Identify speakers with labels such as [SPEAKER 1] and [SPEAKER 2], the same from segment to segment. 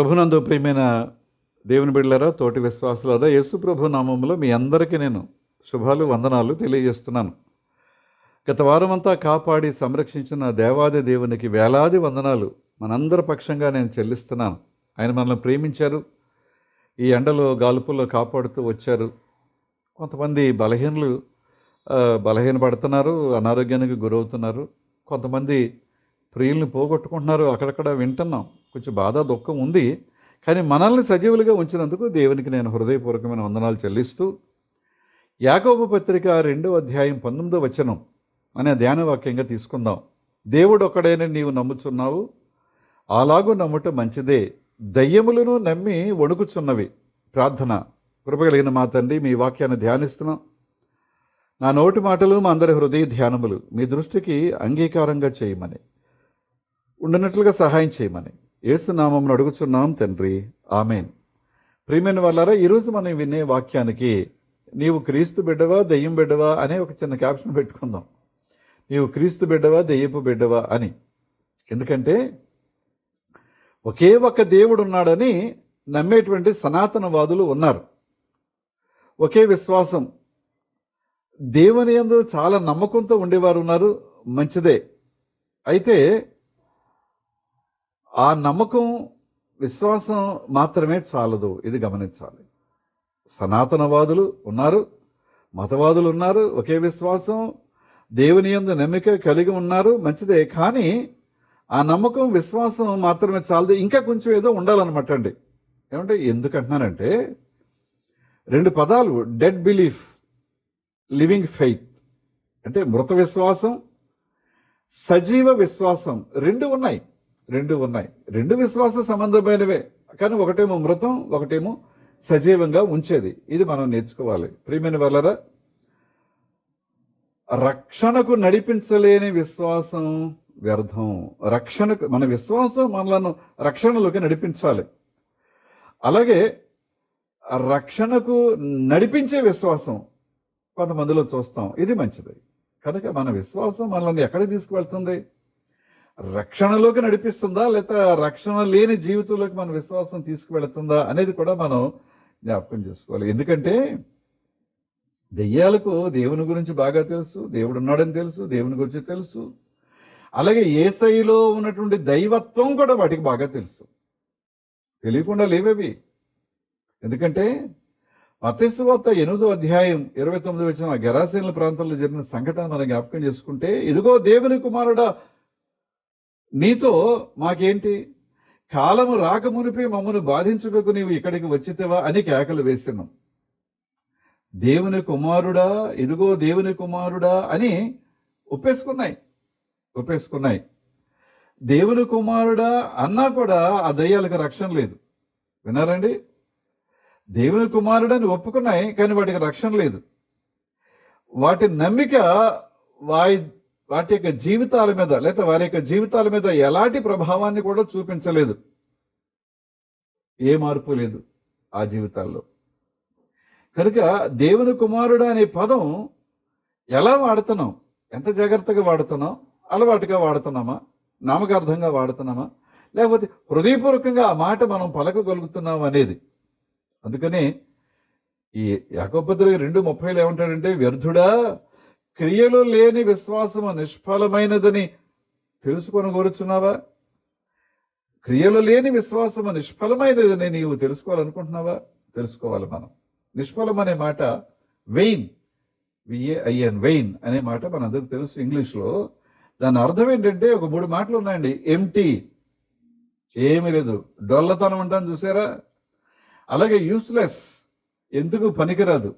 [SPEAKER 1] ప్రభునందు ప్రియమైన దేవుని బిడ్డలారా తోటి విశ్వాసులారా యేసు ప్రభు నామంలో మీ అందరికీ నేను శుభాలు వందనాలు తెలియజేస్తున్నాను. గత వారమంతా కాపాడి సంరక్షించిన దేవాది దేవునికి వేలాది వందనాలు మనందరి పక్షంగా నేను చెల్లిస్తున్నాను. ఆయన మనల్ని ప్రేమించారు ఈ ఎండలో గాలుపుల్లో కాపాడుతూ వచ్చారు. కొంతమంది బలహీనలు బలహీనపడుతున్నారు అనారోగ్యానికి గురవుతున్నారు. కొంతమంది ప్రియుల్ని పోగొట్టుకుంటున్నారు అక్కడక్కడ వింటున్నాం. కొంచెం బాధ దుఃఖం ఉంది. కానీ మనల్ని సజీవులుగా ఉంచినందుకు దేవునికి నేను హృదయపూర్వకమైన వందనాలు చెల్లిస్తూ యాకోబ పత్రిక రెండో అధ్యాయం పంతొమ్మిదో వచనం అనే ధ్యాన వాక్యంగా తీసుకుందాం. దేవుడు ఒక్కడైన నీవు నమ్ముచున్నావు. అలాగూ నమ్ముట మంచిదే. దయ్యములను నమ్మి వణుకుచున్నవి. ప్రార్థన. కృపగలిగిన మా తండ్రి మీ వాక్యాన్ని ధ్యానిస్తున్నాం. నా నోటి మాటలు మా అందరి హృదయ ధ్యానములు. మీ దృష్టికి అంగీకారంగా చేయమని. ఉండనట్లుగా సహాయం చేయమని. ఏసునామం అడుగుచున్నాం తండ్రి. ఆమెన్. ప్రియమైన వాళ్ళారా ఈరోజు మనం వినే వాక్యానికి నీవు క్రీస్తు బిడ్డవా దెయ్యం బిడ్డవా అనే ఒక చిన్న క్యాప్షన్ పెట్టుకుందాం. నీవు క్రీస్తు బిడ్డవా దెయ్యపు బిడ్డవా అని. ఎందుకంటే ఒకే ఒక దేవుడు ఉన్నాడని నమ్మేటువంటి సనాతనవాదులు ఉన్నారు. ఒకే విశ్వాసం. దేవుని యందు చాలా నమ్మకంతో ఉండేవారు ఉన్నారు మంచిదే. అయితే ఆ నమ్మకం విశ్వాసం మాత్రమే చాలదు. ఇది గమనించాలి. సనాతనవాదులు ఉన్నారు మతవాదులు ఉన్నారు ఒకే విశ్వాసం దేవుని ఎందు నమ్మిక కలిగి ఉన్నారు మంచిదే. కానీ ఆ నమ్మకం విశ్వాసం మాత్రమే చాలదు. ఇంకా కొంచెం ఏదో ఉండాలన్నమాట అండి. ఏమంటే ఎందుకంటున్నానంటే రెండు పదాలు డెడ్ బిలీఫ్ లివింగ్ ఫెయిత్ అంటే మృత విశ్వాసం సజీవ విశ్వాసం రెండు ఉన్నాయి. రెండు ఉన్నాయి. రెండు విశ్వాస సంబంధమైనవే. కానీ ఒకటేమో మృతం ఒకటేమో సజీవంగా ఉంచేది. ఇది మనం నేర్చుకోవాలి. ప్రియమైన వాళ్ళరా రక్షణకు నడిపించలేని విశ్వాసం వ్యర్థం. రక్షణకు మన విశ్వాసం మనలను రక్షణలోకి నడిపించాలి. అలాగే రక్షణకు నడిపించే విశ్వాసం కొంతమందిలో చూస్తాం. ఇది మంచిది. కనుక మన విశ్వాసం మనల్ని ఎక్కడికి తీసుకువెళ్తుంది? రక్షణలోకి నడిపిస్తుందా లేదా రక్షణ లేని జీవితంలోకి మన విశ్వాసం తీసుకువెళుతుందా అనేది కూడా మనం జ్ఞాపకం చేసుకోవాలి. ఎందుకంటే దెయ్యాలకు దేవుని గురించి బాగా తెలుసు దేవుడు ఉన్నాడని తెలుసు దేవుని గురించి తెలుసు. అలాగే ఏసైలో ఉన్నటువంటి దైవత్వం కూడా వాటికి బాగా తెలుసు. తెలియకుండా లేవేవి. ఎందుకంటే మతేశ్వార్త ఎనిమిదో అధ్యాయం ఇరవై తొమ్మిది వచ్చిన గెరాసీనుల ప్రాంతంలో జరిగిన సంఘటన మనం జ్ఞాపకం చేసుకుంటే ఇదిగో దేవుని కుమారుడా నీతో మాకేంటి? కాలము రాకమునిపై మమ్మను బాధించుటకు నీవు ఇక్కడికి వచ్చితేవా అని కేకలు వేసినాం దేవుని కుమారుడా ఇదిగో దేవుని కుమారుడా అని ఒప్పేసుకున్నాయి. ఒప్పేసుకున్నాయి. దేవుని కుమారుడా అన్నా కూడా ఆ దయ్యాలకు రక్షణ లేదు. విన్నారండి? దేవుని కుమారుడని ఒప్పుకున్నాయి కానీ వాటికి రక్షణ లేదు. వాటి నమ్మిక వాయి వాటి యొక్క జీవితాల మీద లేదా వారి యొక్క జీవితాల మీద ఎలాంటి ప్రభావాన్ని కూడా చూపించలేదు. ఏ మార్పు లేదు ఆ జీవితాల్లో. కనుక దేవుని కుమారుడు అనే పదం ఎలా వాడుతున్నాం? ఎంత జాగ్రత్తగా వాడుతున్నాం? అలవాటుగా వాడుతున్నామా? నామకార్థంగా వాడుతున్నామా? లేకపోతే హృదయపూర్వకంగా ఆ మాట మనం పలకగలుగుతున్నాం అనేది. అందుకని ఈ యాకోపత్రిక రెండు ముప్పైలో ఏమంటాడంటే వ్యర్థుడా క్రియలు లేని విశ్వాసము నిష్ఫలమైనదని తెలుసుకొని కోరుచున్నావా? క్రియలు లేని విశ్వాసము నిష్ఫలమైనదని నీవు తెలుసుకోవాలనుకుంటున్నావా? తెలుసుకోవాలి మనం. నిష్ఫలం అనే మాట వెయిన్ విఏఐఎన్ వెయిన్ అనే మాట మనందరికి తెలుసు ఇంగ్లీష్లో. దాని అర్థం ఏంటంటే ఒక మూడు మాటలు ఉన్నాయండి. ఎంటీ ఏమీ లేదు. డొల్లతనం అంటాను చూసారా? అలాగే యూస్లెస్ ఎందుకు పనికిరాదు?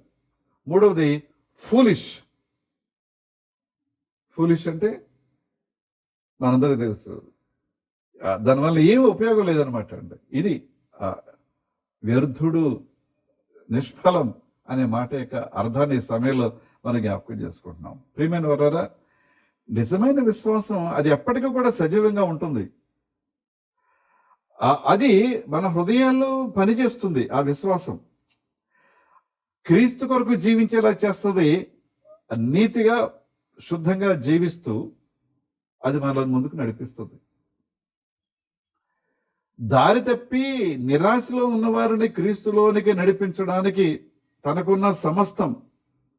[SPEAKER 1] మూడవది ఫూలిష్ ఫూలిష్ అంటే మనందరికీ తెలుసు. దానివల్ల ఏమి ఉపయోగం లేదనమాట అండి. ఇది వ్యర్థుడు నిష్ఫలం అనే మాట యొక్క అర్థాన్ని సమయంలో మనం జ్ఞాపకం చేసుకుంటున్నాం. ప్రియమైన వరారా నిజమైన విశ్వాసం అది ఎప్పటికీ కూడా సజీవంగా ఉంటుంది. అది మన హృదయాల్లో పనిచేస్తుంది ఆ విశ్వాసం. క్రీస్తు కొరకు జీవించేలా చేస్తుంది నీతిగా శుద్ధంగా జీవిస్తూ అది మనల్ని ముందుకు నడిపిస్తుంది. దారి తప్పి నిరాశలో ఉన్నవారిని క్రీస్తులోనికి నడిపించడానికి తనకున్న సమస్తం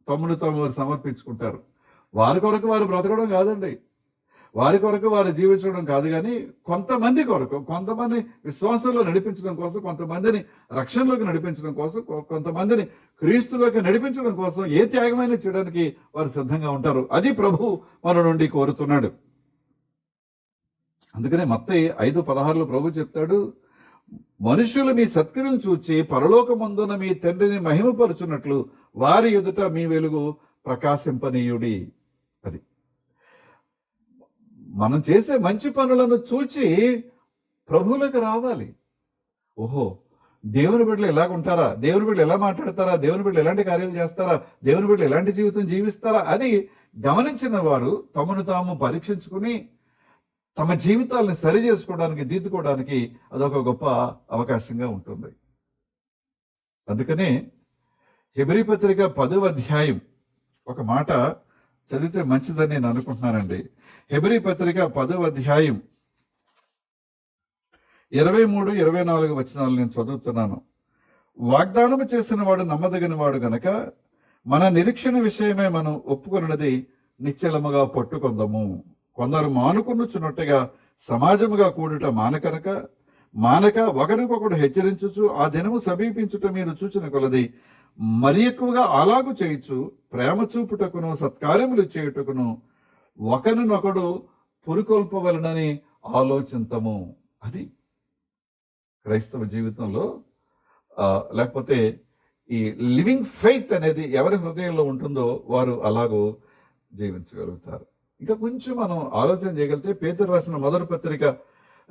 [SPEAKER 1] తమ్ముడు తాము సమర్పించుకుంటారు. వారి కొరకు వారు బ్రతకడం కాదండి. వారి కొరకు వారు జీవించడం కాదు కానీ కొంతమంది కొరకు కొంతమంది విశ్వాసంలో నడిపించడం కోసం కొంతమందిని రక్షణలోకి నడిపించడం కోసం కొంతమందిని క్రీస్తులోకి నడిపించడం కోసం ఏ త్యాగమైనా చేయడానికి వారు సిద్ధంగా ఉంటారు. అది ప్రభు మన నుండి కోరుతున్నాడు. అందుకనే మత్తయ్య ఐదు పదహారులో ప్రభు చెప్తాడు మనుషులు మీ సత్క్రియలు చూచి పరలోకమందున మీ తండ్రిని మహిమపరుచున్నట్లు వారి ఎదుట మీ వెలుగు ప్రకాశింపనీయుడి. మనం చేసే మంచి పనులను చూచి ప్రభువులకు రావాలి. ఓహో దేవుని బిడ్డలు ఎలా ఉంటారా? దేవుని బిడ్డలు ఎలా మాట్లాడతారా? దేవుని బిడ్డలు ఎలాంటి కార్యాలు చేస్తారా? దేవుని బిడ్డలు ఎలాంటి జీవితం జీవిస్తారా అని గమనించిన వారు తమను తాము పరీక్షించుకుని తమ జీవితాలను సరి చేసుకోవడానికి దిద్దుకోవడానికి అదొక గొప్ప అవకాశంగా ఉంటుంది. అందుకనే హెబ్రి పత్రిక పదవ అధ్యాయం ఒక మాట చదివితే మంచిదని నేను అనుకుంటున్నానండి. హెబ్రి పత్రిక పదవ అధ్యాయం ఇరవై మూడు ఇరవై నాలుగు వచనాలు నేను చదువుతున్నాను. వాగ్దానము చేసిన వాడు నమ్మదగిన వాడు గనక మన నిరీక్షణ విషయమే మనం ఒప్పుకొన్నది నిశ్చలముగా పట్టుకొందము. కొందరు మానుకొనుచున్నట్టుగా సమాజముగా కూడుట మానకనక మానక ఒకరికొకడు హెచ్చరించుచు ఆ దినము సమీపించుట మీరు చూచిన కొలది మరి ఎక్కువగా అలాగు చేయొచ్చు ప్రేమ చూపుటకును సత్కార్యములు చేయుటకును ఒకరినొకడు పురుకొల్పవలనని ఆలోచింతము. అది క్రైస్తవ జీవితంలో లేకపోతే ఈ లివింగ్ ఫెయిత్ అనేది ఎవరి హృదయంలో ఉంటుందో వారు అలాగూ జీవించగలుగుతారు. ఇంకా కొంచెం మనం ఆలోచన చేయగలిగితే పేతురు రాసిన మొదటి పత్రిక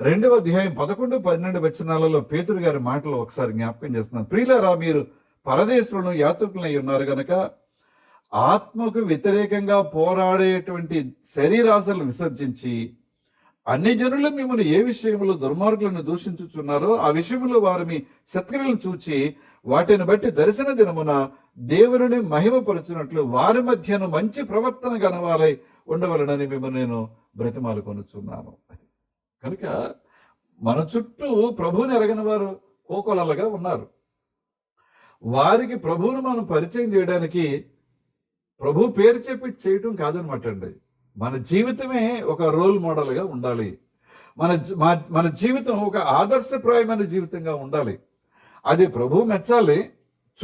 [SPEAKER 1] రెండవ అధ్యాయం పదకొండు పన్నెండు వచనాలలో పేతురు గారి మాటలు ఒకసారి జ్ఞాపకం చేస్తున్నాను. ప్రియులరా మీరు పరదేశులను యాత్రికులై ఉన్నారు గనక ఆత్మకు వ్యతిరేకంగా పోరాడేటువంటి శరీరాశలు విసర్జించి అన్ని జనులు మిమ్మల్ని ఏ విషయంలో దుర్మార్గులను దూషించుచున్నారో ఆ విషయంలో వారు మీ శత్రువులను చూచి వాటిని బట్టి దర్శన దినమున దేవుని మహిమపరుచున్నట్లు వారి మధ్యను మంచి ప్రవర్తన గనవాలై ఉండవలనని మిమ్మల్ని నేను బ్రతిమాలు కొనుచున్నాను కనుక మన చుట్టూ ప్రభువుని ఎరగని వారు కోకొలలుగా ఉన్నారు. వారికి ప్రభువును మనం పరిచయం చేయడానికి ప్రభు పేరు చెప్పి చేయటం కాదనమాట అండి మన జీవితమే ఒక రోల్ మోడల్గా ఉండాలి. మన మా- మన జీవితం ఒక ఆదర్శప్రాయమైన జీవితంగా ఉండాలి. అది ప్రభు మెచ్చాలి.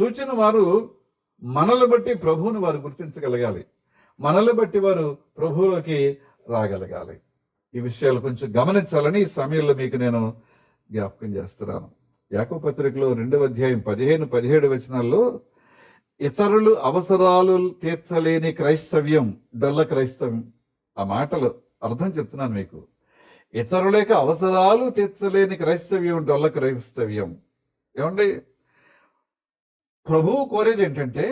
[SPEAKER 1] చూచిన వారు మనల్ని బట్టి ప్రభువుని వారు గుర్తించగలగాలి. మనల్ని బట్టి వారు ప్రభువులోకి రాగలగాలి. ఈ విషయాలు కొంచెం గమనించాలని ఈ సమయంలో మీకు నేను జ్ఞాపకం చేస్తున్నాను. యాకో పత్రికలో రెండవ అధ్యాయం పదిహేను పదిహేడు వచనాల్లో ఇతరులు అవసరాలు తీర్చలేని క్రైస్తవ్యం డొల్ల క్రైస్తవ్యం. ఆ మాటలు అర్థం చెప్తున్నాను మీకు. ఇతరుల యొక్క అవసరాలు తీర్చలేని క్రైస్తవ్యం డొల్ల క్రైస్తవ్యం. ఏమండి? ప్రభువు కోరేది ఏంటంటే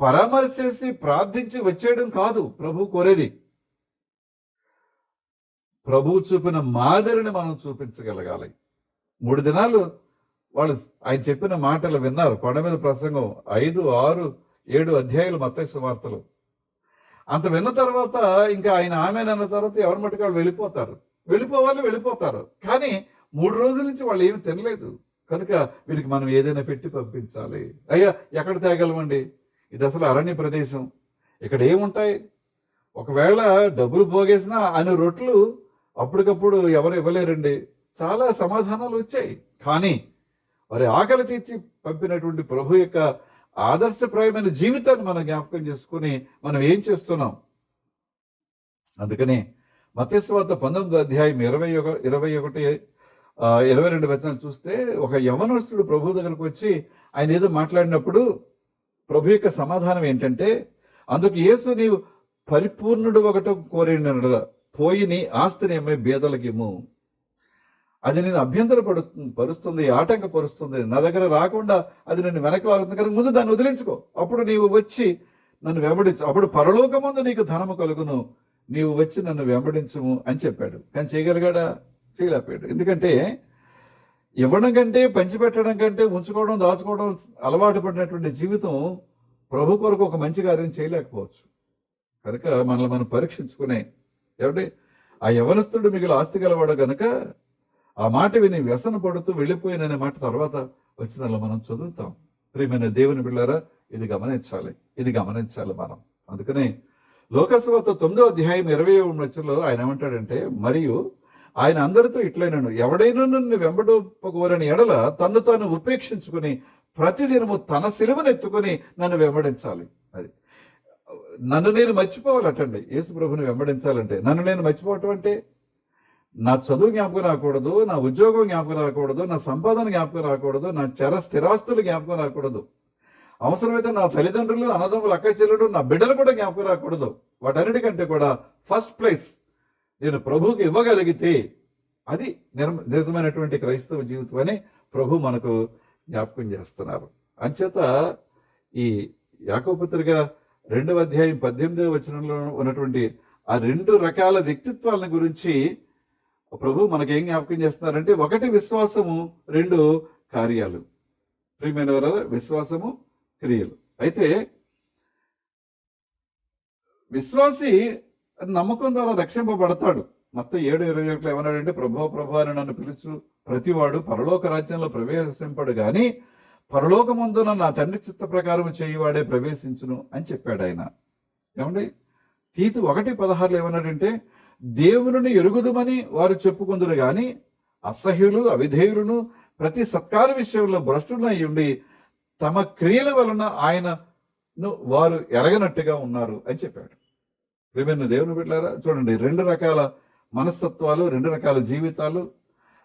[SPEAKER 1] పరామర్శేసి ప్రార్థించి వచ్చేయడం కాదు ప్రభు కోరేది. ప్రభువు చూపిన మాదిరిని మనం చూపించగలగాలి. మూడు దినాలు వాళ్ళు ఆయన చెప్పిన మాటలు విన్నారు. కొండ మీద ప్రసంగం ఐదు ఆరు ఏడు అధ్యాయులు మత్తయి వార్తలు. అంత విన్న తర్వాత ఇంకా ఆయన ఆమె అన్న తర్వాత ఎవరి మటుకు వాళ్ళు వెళ్ళిపోతారు? వెళ్ళిపోవాలి వెళ్ళిపోతారు. కానీ మూడు రోజుల నుంచి వాళ్ళు ఏమి తినలేదు. కనుక వీరికి మనం ఏదైనా పెట్టి పంపించాలి. అయ్యా ఎక్కడ తేగలమండి? ఇది అసలు అరణ్య ప్రదేశం. ఇక్కడ ఏముంటాయి? ఒకవేళ డబ్బులు పోగేసినా అని రొట్లు అప్పటికప్పుడు ఎవరు ఇవ్వలేరండి. చాలా సమాధానాలు వచ్చాయి. కానీ మరి ఆకలి తీర్చి పంపినటువంటి ప్రభు యొక్క ఆదర్శప్రాయమైన జీవితాన్ని మనం జ్ఞాపకం చేసుకుని మనం ఏం చేస్తున్నాం? అందుకని మత్స్యవార్త పంతొమ్మిది అధ్యాయం ఇరవై ఒక ఇరవై ఒకటి ఇరవై రెండు వచనాలు చూస్తే ఒక యవనస్తుడు ప్రభు దగ్గరకు వచ్చి ఆయన ఏదో మాట్లాడినప్పుడు ప్రభు యొక్క సమాధానం ఏంటంటే అందుకు యేసు నీవు పరిపూర్ణుడు ఒకటో కోరిన పోయి నీ ఆస్తిని అమ్మే బేదలకిమ్ము అది నేను అభ్యంతర పడుతుంది పరుస్తుంది ఆటంకపరుస్తుంది. నా దగ్గర రాకుండా అది నేను వెనక్కి లాగుతుంది. కనుక ముందు దాన్ని వదిలించుకో. అప్పుడు నీవు వచ్చి నన్ను వెంబడించు. అప్పుడు పరలోకమందు నీకు ధనము కలుగును. నీవు వచ్చి నన్ను వెంబడించుము అని చెప్పాడు. కానీ చేయగలిగాడా? చేయలేకపోయాడు. ఎందుకంటే ఇవ్వడం కంటే పంచిపెట్టడం కంటే ఉంచుకోవడం దాచుకోవడం అలవాటు పడినటువంటి జీవితం ప్రభు కొరకు ఒక మంచి కార్యం చేయలేకపోవచ్చు. కనుక మనల్ని మనం పరీక్షించుకునే ఏమంటే ఆ యవనస్తుడు మిగిలిన ఆస్తి గలవాడు కనుక ఆ మాట విని వ్యసన పడుతూ వెళ్ళిపోయిననే మాట తర్వాత వచ్చిన మనం చదువుతాం. ప్రియమైన దేవుని బిళ్ళారా ఇది గమనించాలి. ఇది గమనించాలి మనం. అందుకనే లోకసభతో తొమ్మిదో అధ్యాయం ఇరవై వచ్చిలో ఆయన ఏమంటాడంటే మరియు ఆయన అందరితో ఇట్లైనను ఎవడైనా నన్ను వెంబడోపకోరని ఎడల తన్ను తాను ఉపేక్షించుకుని ప్రతిదినము తన సిలువను ఎత్తుకొని నన్ను వెంబడించాలి. అది. నన్ను నేను మర్చిపోవాలటండి. యేసు ప్రభుని వెంబడించాలంటే నన్ను నేను మర్చిపోవటం అంటే నా చదువు జ్ఞాపకం రాకూడదు నా ఉద్యోగం జ్ఞాపకం రాకూడదు నా సంపాదన జ్ఞాపకం రాకూడదు నా చర స్థిరాస్తులు జ్ఞాపకం రాకూడదు. అవసరమైతే నా తల్లిదండ్రులు అన్నదమ్ములు అక్క చెల్లెడు నా బిడ్డలు కూడా జ్ఞాపకం రాకూడదు. వాటన్నిటికంటే కూడా ఫస్ట్ ప్లేస్ నేను ప్రభువుకి ఇవ్వగలిగితే అది నిర్మ నిజమైనటువంటి క్రైస్తవ జీవితం అని ప్రభు మనకు జ్ఞాపకం చేస్తున్నారు. అంచేత ఈ యాకోపత్రిక రెండవ అధ్యాయం పద్దెనిమిదవ వచనంలో ఉన్నటువంటి ఆ రెండు రకాల వ్యక్తిత్వాలను గురించి ప్రభు మనకేం జ్ఞాపకం చేస్తున్నారంటే ఒకటి విశ్వాసము రెండు కార్యాలు. ప్రియమైన విశ్వాసము క్రియలు. అయితే విశ్వాసి నమ్మకం ద్వారా రక్షింపబడతాడు. మొత్తం ఏడు ఇరవై ఒకటి ఏమన్నాడంటే ప్రభు ప్రభు అని నన్ను పిలుచు. ప్రతివాడు పరలోక రాజ్యంలో ప్రవేశింపడు కానీ పరలోకమందున నా తండ్రి చిత్త ప్రకారం చేయివాడే ప్రవేశించును అని చెప్పాడు ఆయన. ఏమండి? తీతు ఒకటి పదహారులు ఏమన్నాడంటే దేవుని ఎరుగుదుమని వారు చెప్పుకుందరు గాని అసహ్యులు అవిధేయులను ప్రతి సత్కార విషయంలో భ్రష్టులై ఉండి తమ క్రియల వలన ఆయనను వారు ఎరగనట్టుగా ఉన్నారు అని చెప్పాడు. ప్రియమైన దేవుని బిడ్డారా చూడండి రెండు రకాల మనస్తత్వాలు రెండు రకాల జీవితాలు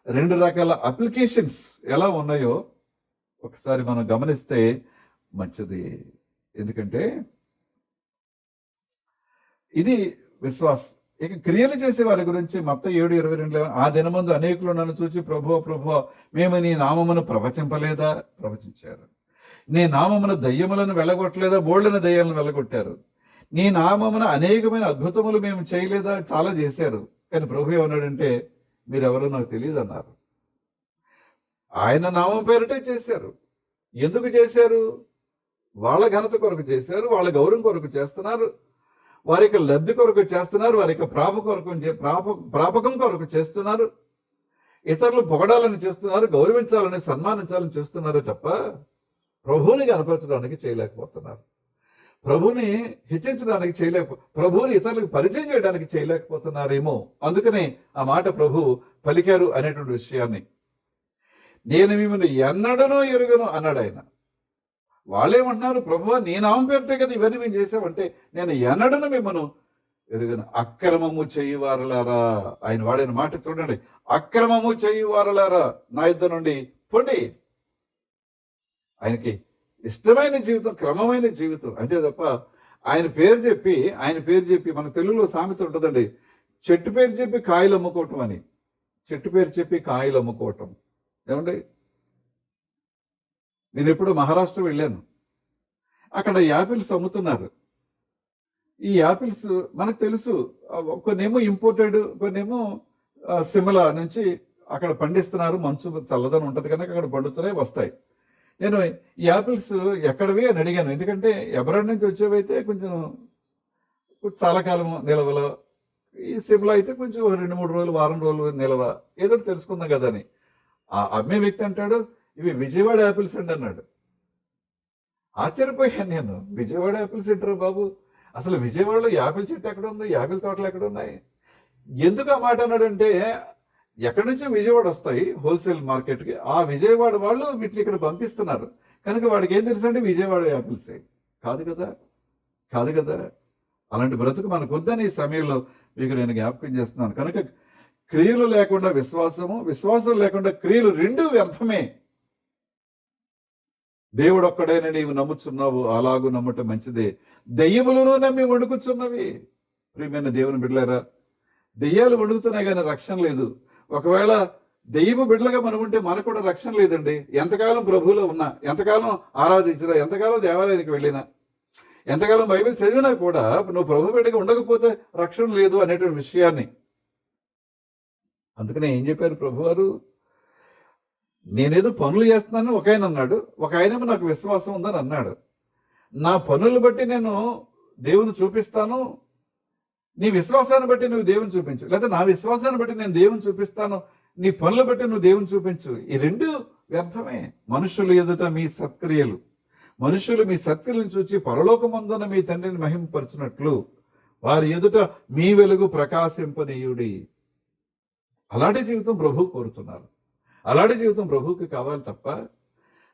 [SPEAKER 1] రెండు రకాల అప్లికేషన్స్ ఎలా ఉన్నాయో ఒకసారి మనం గమనిస్తే మంచిది. ఎందుకంటే ఇది విశ్వాస్ ఇక క్రియలు చేసే వారి గురించి మొత్తం ఏడు ఇరవై రెండు ఆ దినమందు అనేకులు నన్ను చూచి ప్రభు ప్రభు మేము నీ నామమును ప్రవచింపలేదా? ప్రవచించారు. నీ నామమును దయ్యములను వెళ్ళగొట్టలేదా? బోళ్ళని దయ్యాలను వెళ్ళగొట్టారు. నీ నామమున అనేకమైన అద్భుతములు మేము చేయలేదా? చాలా చేశారు. కానీ ప్రభు ఏమన్నాడంటే మీరెవరో నాకు తెలియదు అన్నారు ఆయన నామం పేరిటే చేశారు. ఎందుకు చేశారు? వాళ్ళ ఘనత కొరకు చేశారు. వాళ్ళ గౌరవం కొరకు చేస్తున్నారు. వారి యొక్క లబ్ధి కొరకు చేస్తున్నారు వారి యొక్క ప్రాప కొరకు చే- ప్రాప ప్రాపకం కొరకు చేస్తున్నారు. ఇతరులు పొగడాలని చేస్తున్నారు గౌరవించాలని సన్మానించాలని చేస్తున్నారే తప్ప ప్రభువుని కనపరచడానికి చేయలేకపోతున్నారు. ప్రభుని హెచ్చించడానికి చేయలేక ప్రభువుని ఇతరులకు పరిచయం చేయడానికి చేయలేకపోతున్నారేమో. అందుకనే ఆ మాట ప్రభు పలికారు అనేటువంటి విషయాన్ని. నేను మిమ్మల్ని ఎన్నడనో ఎరుగను అన్నాడు ఆయన. వాళ్ళేమంటున్నారు? ప్రభు నీ నామం పేరుటే కదా ఇవన్నీ మేము చేసామంటే నేను ఎన్నడను మిమ్మను ఎరుగను. అక్రమము చేయువారలారా. ఆయన వాడిన మాట చూడండి. అక్రమము చేయువారలారా నా ఇద్దరు నుండి పొండి. ఆయనకి ఇష్టమైన జీవితం క్రమమైన జీవితం అంతే తప్ప ఆయన పేరు చెప్పి ఆయన పేరు చెప్పి మన తెలుగులో సామెత ఉంటుందండి. చెట్టు పేరు చెప్పి కాయలు అమ్ముకోవటం అని. చెట్టు పేరు చెప్పి కాయలు అమ్ముకోవటం. ఏమండి? నేను ఎప్పుడు మహారాష్ట్ర వెళ్ళాను. అక్కడ యాపిల్స్ అమ్ముతున్నారు. ఈ యాపిల్స్ మనకు తెలుసు కొన్నేమో ఇంపోర్టెడ్ కొన్నేమో సిమ్లా నుంచి అక్కడ పండిస్తున్నారు. మంచు చల్లదనం ఉంటుంది కనుక అక్కడ పండుతున్నాయి వస్తాయి. నేను ఈ యాపిల్స్ ఎక్కడవి అని అడిగాను. ఎందుకంటే ఎవరి నుంచి వచ్చేవైతే కొంచెం చాలా కాలం నిలవల ఈ సిమ్లా అయితే కొంచెం రెండు మూడు రోజులు వారం రోజులు నిలవ ఏదో ఒకటి తెలుసుకుందాం కదా అని. ఆ అమ్మే వ్యక్తి అంటాడు ఇవి విజయవాడ యాపిల్స్ అండి అన్నాడు. ఆశ్చర్యపోయాను నేను. విజయవాడ యాపిల్స్ ఏంటారు బాబు. అసలు విజయవాడలో యాపిల్ చెట్టు ఎక్కడ ఉంది? యాపిల్ తోటలు ఎక్కడ ఉన్నాయి? ఎందుకు ఆ మాట అన్నాడంటే ఎక్కడి నుంచి విజయవాడ వస్తాయి హోల్సేల్ మార్కెట్కి. ఆ విజయవాడ వాళ్ళు వీటిని ఇక్కడ పంపిస్తున్నారు. కనుక వాడికి ఏం తెలుసు అంటే విజయవాడ యాపిల్సే కాదు కదా? కాదు కదా? అలాంటి బ్రతుకు మనకు వద్దని ఈ సమయంలో మీకు నేను జ్ఞాపకం చేస్తున్నాను. కనుక క్రియలు లేకుండా విశ్వాసము విశ్వాసం లేకుండా క్రియలు రెండు వ్యర్థమే. దేవుడు ఒక్కడైనా నీవు నమ్ముచున్నావు అలాగూ నమ్మటం మంచిదే. దెయ్యములను నమ్మి వణుకుచున్నవి. ప్రియమైన దేవుని బిడ్డలారా దెయ్యాలు వణుకుతున్నాయి కానీ రక్షణ లేదు. ఒకవేళ దెయ్యము బిడ్డలుగా మనం ఉంటే మనకు కూడా రక్షణ లేదండి. ఎంతకాలం ప్రభువులో ఉన్నా ఎంతకాలం ఆరాధించినా ఎంతకాలం దేవాలయానికి వెళ్ళినా ఎంతకాలం బైబిల్ చదివినా కూడా నువ్వు ప్రభు బిడ్డగా ఉండకపోతే రక్షణ లేదు అనేటువంటి విషయాన్ని. అందుకనే ఏం చెప్పారు ప్రభువారు? నేనేదో పనులు చేస్తున్నాను ఒక ఆయన అన్నాడు. ఒక ఆయన నాకు విశ్వాసం ఉందని అన్నాడు. నా పనులు బట్టి నేను దేవుని చూపిస్తాను. నీ విశ్వాసాన్ని బట్టి నువ్వు దేవుని చూపించు. లేదా నా విశ్వాసాన్ని బట్టి నేను దేవుని చూపిస్తాను. నీ పనులు బట్టి నువ్వు దేవుని చూపించు. ఈ రెండు వ్యర్థమే. మనుషులు ఎదుట మీ సత్క్రియలు. మనుషులు మీ సత్క్రియలను చూచి పరలోకమందున మీ తండ్రిని మహింపరచినట్లు వారి ఎదుట మీ వెలుగు ప్రకాశింపనీయుడి. అలాంటి జీవితం ప్రభు కోరుతున్నారు. అలాంటి జీవితం ప్రభువుకి కావాలి తప్ప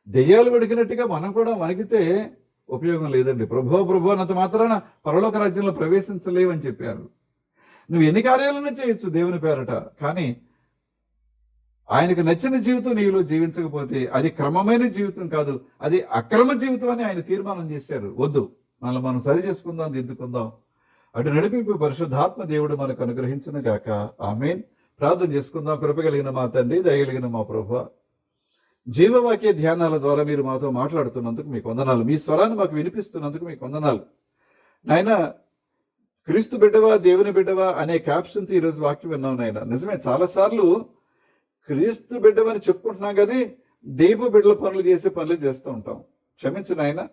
[SPEAKER 1] దెయ్యాలు వెడికినట్టుగా మనం కూడా వణికితే ఉపయోగం లేదండి. ప్రభో ప్రభు అన్నంత మాత్రాన పరలోక రాజ్యంలో ప్రవేశించలేవని చెప్పారు. నువ్వు ఎన్ని కార్యాలను చేయొచ్చు దేవుని పేరట కానీ ఆయనకు నచ్చిన జీవితం నీలో జీవించకపోతే అది క్రమమైన జీవితం కాదు అది అక్రమ జీవితం అని ఆయన తీర్మానం చేశారు. వద్దు మనల్ని మనం సరి చేసుకుందాం దిద్దుకుందాం. అటు నడిపింపు పరిశుద్ధాత్మ దేవుడు మనకు అనుగ్రహించిన గాక. ఆమెన్. ప్రార్థన చేసుకుందాం. కృపగలిగిన మా తండ్రి దయగలిగిన మా ప్రభు. జీవవాక్య ధ్యానాల ద్వారా మీరు మాతో మాట్లాడుతున్నందుకు మీకు వందనాలు. మీ స్వరాన్ని మాకు వినిపిస్తున్నందుకు మీకు వందనాలు. నాయన క్రీస్తు బిడ్డవా దేవుని బిడ్డవా అనే క్యాప్షన్తో ఈరోజు వాక్యం విన్నాం నాయన. నిజమే చాలాసార్లు క్రీస్తు బిడ్డవని చెప్పుకుంటున్నాం కానీ దేవు బిడ్డల పనులు చేసే పనులు చేస్తూ ఉంటాం. క్షమించిన ఆయన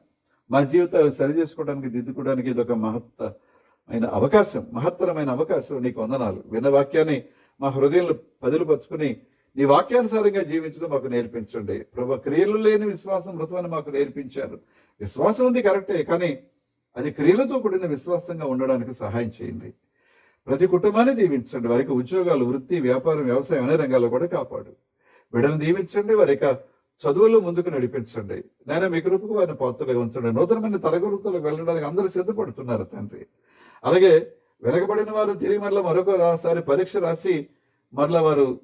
[SPEAKER 1] మా జీవితాలు సరి చేసుకోవడానికి దిద్దుకోవడానికి ఇది ఒక మహత్తమైన అవకాశం మహత్తరమైన అవకాశం. నీకు వందనాలు. విన్న వాక్యాన్ని మా హృదయంలో పదులుపరుచుకుని నీ వాక్యానుసారంగా జీవించడం మాకు నేర్పించండి. ప్రభు క్రియలు లేని విశ్వాసం మృతమని మాకు నేర్పించారు. విశ్వాసం ఉంది కరెక్టే కానీ అది క్రియలతో కూడిన విశ్వాసంగా ఉండడానికి సహాయం చేయండి. ప్రతి కుటుంబాన్ని దీవించండి. వారికి ఉద్యోగాలు వృత్తి వ్యాపారం వ్యవసాయం అనే రంగాల్లో కూడా కాపాడు. బిడ్డలను దీవించండి. వారి యొక్క చదువుల్లో ముందుకు నడిపించండి. నేను మీ కృపకు వారిని పాత్రగా ఉంచండి. నూతనమైన తరగతులకు వెళ్ళడానికి అందరూ సిద్ధపడుతున్నారు తండ్రి. అలాగే వెనకబడిన వారు తిరిగి మరలా మరొకసారి పరీక్ష రాసి మరలా వారు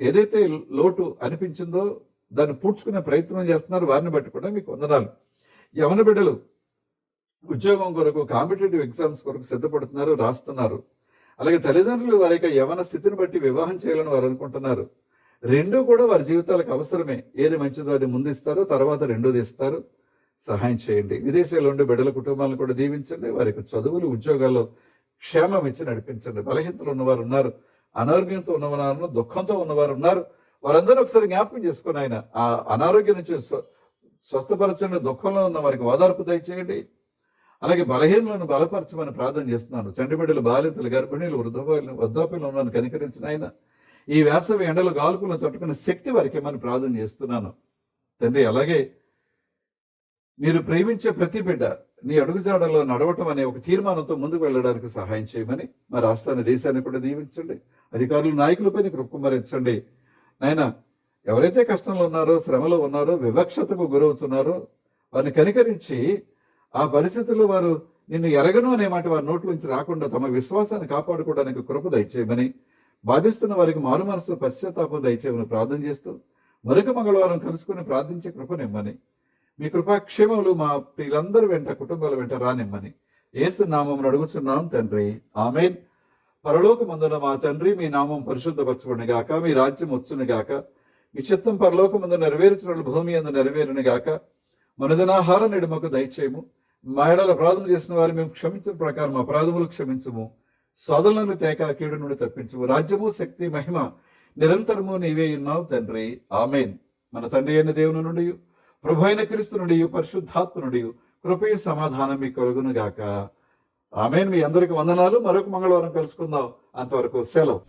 [SPEAKER 1] ఏదైతే లోటు అనిపించిందో దాన్ని పూడ్చుకునే ప్రయత్నం చేస్తున్నారు వారిని బట్టి కూడా మీకు వందనాలు. యవన బిడ్డలు ఉద్యోగం కొరకు కాంపిటేటివ్ ఎగ్జామ్స్ కొరకు సిద్ధపడుతున్నారు రాస్తున్నారు. అలాగే తల్లిదండ్రులు వారి యొక్క యవన స్థితిని బట్టి వివాహం చేయాలని వారు అనుకుంటున్నారు. రెండూ కూడా వారి జీవితాలకు అవసరమే. ఏది మంచిదో అది ముందు ఇస్తారు తర్వాత రెండోది ఇస్తారు. సహాయం చేయండి. విదేశాల్లో ఉండే బిడ్డల కుటుంబాలను కూడా దీవించండి. వారికి చదువులు ఉద్యోగాల్లో క్షేమం ఇచ్చి నడిపించండి. బలహీనతలు ఉన్నవారు ఉన్నారు. అనారోగ్యంతో ఉన్నవారు దుఃఖంతో ఉన్నవారు ఉన్నారు. వారందరూ ఒకసారి జ్ఞాపకం చేసుకుని ఆయన ఆ అనారోగ్యం నుంచి స్వస్థపరచండి. దుఃఖంలో ఉన్న వారికి ఓదార్పు దయచేయండి. అలాగే బలహీనులను బలపరచమని ప్రార్థన చేస్తున్నాను. చండిబిడ్డలు బాలింతలు గర్భిణీలు వృద్ధపాయలు వృద్ధాప్యులు ఉన్నాను కనికరించిన ఆయన. ఈ వేసవి ఎండలు గాల్పులను తట్టుకునే శక్తి వారికి ఇవ్వమని ప్రార్థన చేస్తున్నాను. తండ్రి అలాగే మీరు ప్రేమించే ప్రతి బిడ్డ నీ అడుగుజాడలో నడవటం అనే ఒక తీర్మానంతో ముందుకు వెళ్ళడానికి సహాయం చేయమని మా రాష్ట్రాన్ని దేశాన్ని కూడా దీవించండి. అధికారులు నాయకులపై నీకు కుమ్మరించండి నాయన ఎవరైతే కష్టంలో ఉన్నారో శ్రమలో ఉన్నారో వివక్షతకు గురవుతున్నారో వారిని కనికరించి ఆ పరిస్థితుల్లో వారు నిన్ను ఎరగను అనే మాట వారి నోట్ల నుంచి రాకుండా తమ విశ్వాసాన్ని కాపాడుకోవడానికి కృప దయచేయమని బాధిస్తున్న వారికి మారు మనసు పశ్చాత్తాపం దయచేయమని ప్రార్థన చేస్తూ మరొక మంగళవారం కలుసుకుని ప్రార్థించే కృపనిమ్మని మీ కృపాక్షేమములు మా ప్రియులందరూ వెంట కుటుంబాల వెంట రానిమ్మని. ఏసు నామం అడుగుచున్నాం తండ్రి. ఆమెన్. పరలోకమందున మా తండ్రి మీ నామం పరిశుద్ధపరచుకుని గాక మీ రాజ్యం వచ్చును గాక మీ చిత్తం పరలోకమందు నెరవేర్చిన భూమి అందు నెరవేరుని గాక మనదనాహార నిడుమకు దయచేయము. మా ఎడల అపరాధం చేసిన వారు మేము క్షమించిన ప్రకారం అపరాధములు క్షమించము. సోదరులను తేక కీడు నుండి తప్పించము. రాజ్యము శక్తి మహిమ నిరంతరము నీవే ఉన్నావు తండ్రి. ఆమెన్. మన తండ్రి అయిన దేవుని నుండి ప్రభు అయిన క్రీస్తునుడియు పరిశుద్ధాత్మనుడియు కృపయ సమాధానం మీ కలుగును గాక. ఆమె మీ అందరికి వందనాలు. మరొక మంగళవారం కలుసుకుందాం. అంతవరకు సెలవు.